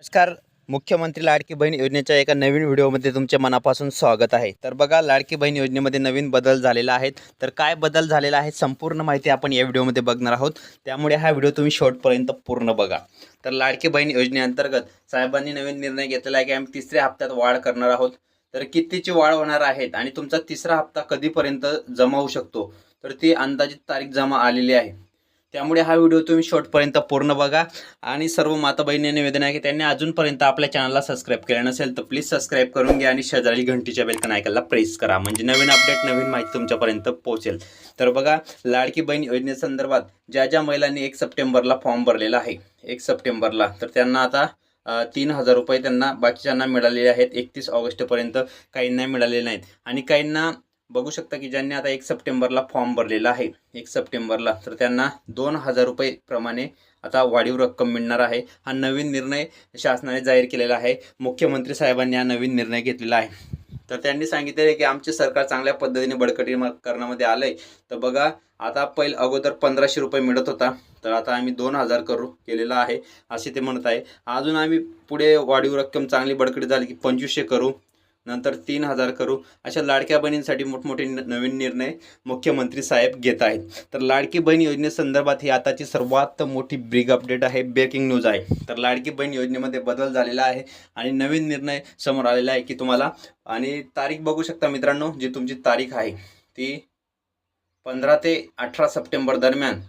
नमस्कार. मुख्यमंत्री लाडकी बहीण योजनेच्या एका नवीन व्हिडिओमध्ये तुमच्या मनापासून स्वागत आहे. तर बघा लाडकी बहीण योजनेमध्ये नवीन बदल झालेला आहेत. तर काय बदल झालेला आहे संपूर्ण माहिती आपण या व्हिडिओमध्ये बघणार आहोत. त्यामुळे हा व्हिडिओ तुम्ही शेवटपर्यंत पूर्ण बघा. तर लाडकी बहीण योजनेअंतर्गत साहेबांनी नवीन निर्णय घेतलेला आहे की आम्ही तिसऱ्या हप्त्यात वाढ करणार आहोत. तर कितीची वाढ होणार आहेत आणि तुमचा तिसरा हप्ता कधीपर्यंत जमा होऊ शकतो? तर ती अंदाजित तारीख जमा आलेली आहे. त्यामुळे हा व्हिडिओ तुम्ही शॉर्टपर्यंत पूर्ण बघा. आणि सर्व माता बहिणींना निवेदन आहे की त्यांनी अजूनपर्यंत आपल्या चॅनलला सबस्क्राईब केलं नसेल तर प्लीज सबस्क्राईब करून घ्या आणि शेजारी घंटीच्या बेलकन ऐकायला प्रेस करा. म्हणजे नवीन अपडेट नवीन माहिती तुमच्यापर्यंत पोहोचेल. तर बघा लाडकी बहीण योजनेसंदर्भात ज्या ज्या महिलांनी एक सप्टेंबरला फॉर्म भरलेला आहे एक सप्टेंबरला तर त्यांना आता तीन हजार रुपये त्यांना बाकीच्यांना मिळालेले आहेत. एकतीस ऑगस्टपर्यंत काहींना मिळालेले नाहीत. आणि काहींना बघू शकता की ज्यांनी आता एक सप्टेंबरला फॉर्म भरलेला आहे एक सप्टेंबरला तर त्यांना दोन हजार रुपये प्रमाणे आता वाढीव रक्कम मिळणार आहे. हा नवीन निर्णय शासनाने जाहीर केलेला आहे. मुख्यमंत्री साहेबांनी हा नवीन निर्णय घेतलेला आहे. तर त्यांनी सांगितलेले की आमचे सरकार चांगल्या पद्धतीने बळकटी करण्यामध्ये आहे तर बघा आता पहिलं अगोदर पंधराशे रुपये मिळत होता. तर आता आम्ही दोन हजार करू केलेला आहे असे ते म्हणत आहे. अजून आम्ही पुढे वाढीव रक्कम चांगली बळकटी झाली की पंचवीसशे करू. नंतर तीन हजार करू. अशा लाडक्या बहिणींसाठी मोठमोठे न- नवीन निर्णय मुख्यमंत्री साहेब घेत आहेत. तर लाडकी बहीण योजनेसंदर्भात ही आताची सर्वात मोठी बिग अपडेट आहे ब्रेकिंग न्यूज आहे. तर लाडकी बहीण योजनेमध्ये बदल झालेला आहे आणि नवीन निर्णय समोर आलेला आहे की तुम्हाला. आणि तारीख बघू शकता मित्रांनो जी तुमची तारीख आहे ती पंधरा ते अठरा सप्टेंबर दरम्यान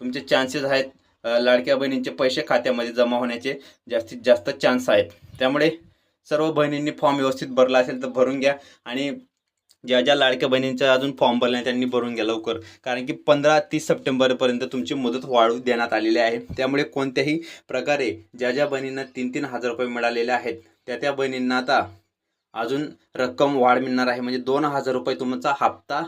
तुमचे चान्सेस आहेत लाडक्या बहिणींचे पैसे खात्यामध्ये जमा होण्याचे जास्तीत जास्त चान्स आहेत. त्यामुळे सर्व बहिणींनी फॉर्म व्यवस्थित भरला असेल तर भरून घ्या. आणि ज्या ज्या लाडक्या बहिणींचा अजून फॉर्म भरला त्यांनी भरून घ्या लवकर. कारण की पंधरा तीस सप्टेंबरपर्यंत तुमची मुदत वाढू देण्यात आलेली आहे. त्यामुळे कोणत्याही प्रकारे ज्या ज्या बहिणींना तीन तीन हजार रुपये मिळालेले आहेत त्या त्या बहिणींना आता अजून रक्कम वाढ मिळणार आहे. म्हणजे दोन हजार रुपये तुमचा हप्ता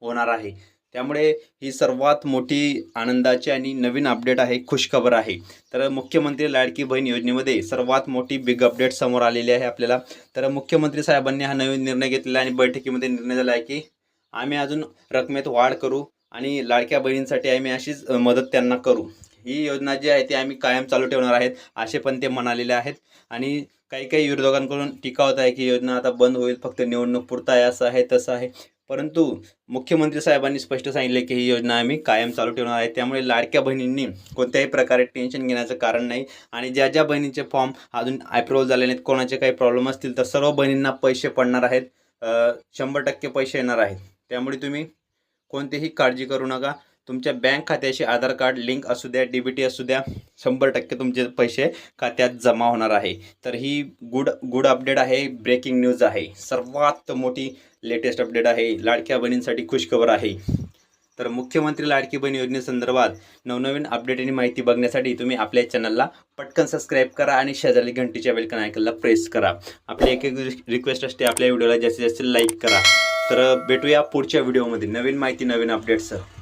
होणार आहे. त्यामुळे ही सर्वात मोठी आनंदाची आणि नवीन अपडेट आहे खुशखबर आहे. तर मुख्यमंत्री लाडकी बहीण योजनेमध्ये सर्वात मोठी बिग अपडेट समोर आलेली आहे आपल्याला. तर मुख्यमंत्री साहेबांनी हा नवीन निर्णय घेतलेला आहे आणि बैठकीमध्ये निर्णय झाला आहे की आम्ही अजून रकमेत वाढ करू आणि लाडक्या बहिणींसाठी आम्ही अशीच मदत त्यांना करू. ही योजना जी आहे ती आम्ही कायम चालू ठेवणार आहेत असे पण ते म्हणालेले आहेत. आणि काही काही विरोधकांकडून टीका होत आहे की योजना आता बंद होईल फक्त निवडणूक पुरता आहे असं आहे तसं आहे. परंतु मुख्यमंत्री साहेबांनी स्पष्ट सांगितले की ही योजना आम्ही कायम चालू ठेवणार आहे. त्यामुळे लाडक्या बहिणींनी कोणत्याही प्रकारे टेन्शन घेण्याचं कारण नाही. आणि ज्या ज्या बहिणींचे फॉर्म अजून अप्रुव्हल झाले नाहीत कोणाचे काही प्रॉब्लेम असतील तर सर्व बहिणींना पैसे पडणार आहेत. शंभर टक्के पैसे येणार आहेत. त्यामुळे तुम्ही कोणतीही काळजी करू नका. तुमच्या बँक खात्याशी आधार कार्ड लिंक असू द्या डी बी टी असू द्या शंभर टक्के तुमचे पैसे खात्यात जमा होणार आहे. तर ही गुड गुड अपडेट आहे ब्रेकिंग न्यूज आहे. सर्वात मोठी लेटेस्ट अपडेट आहे लाडक्या बहिणींसाठी खुशखबर आहे. तर मुख्यमंत्री लाडकी बहीण योजनेसंदर्भात नवनवीन अपडेट आणि माहिती बघण्यासाठी तुम्ही आपल्या चॅनलला पटकन सबस्क्राईब करा आणि शेजारी घंटीच्या बेलकन ऐकायला प्रेस करा. आपली एक एक रिक्वेस्ट असते आपल्या व्हिडिओला जास्तीत जास्त लाईक करा. तर भेटूया पुढच्या व्हिडिओमध्ये नवीन माहिती नवीन अपडेट्ससह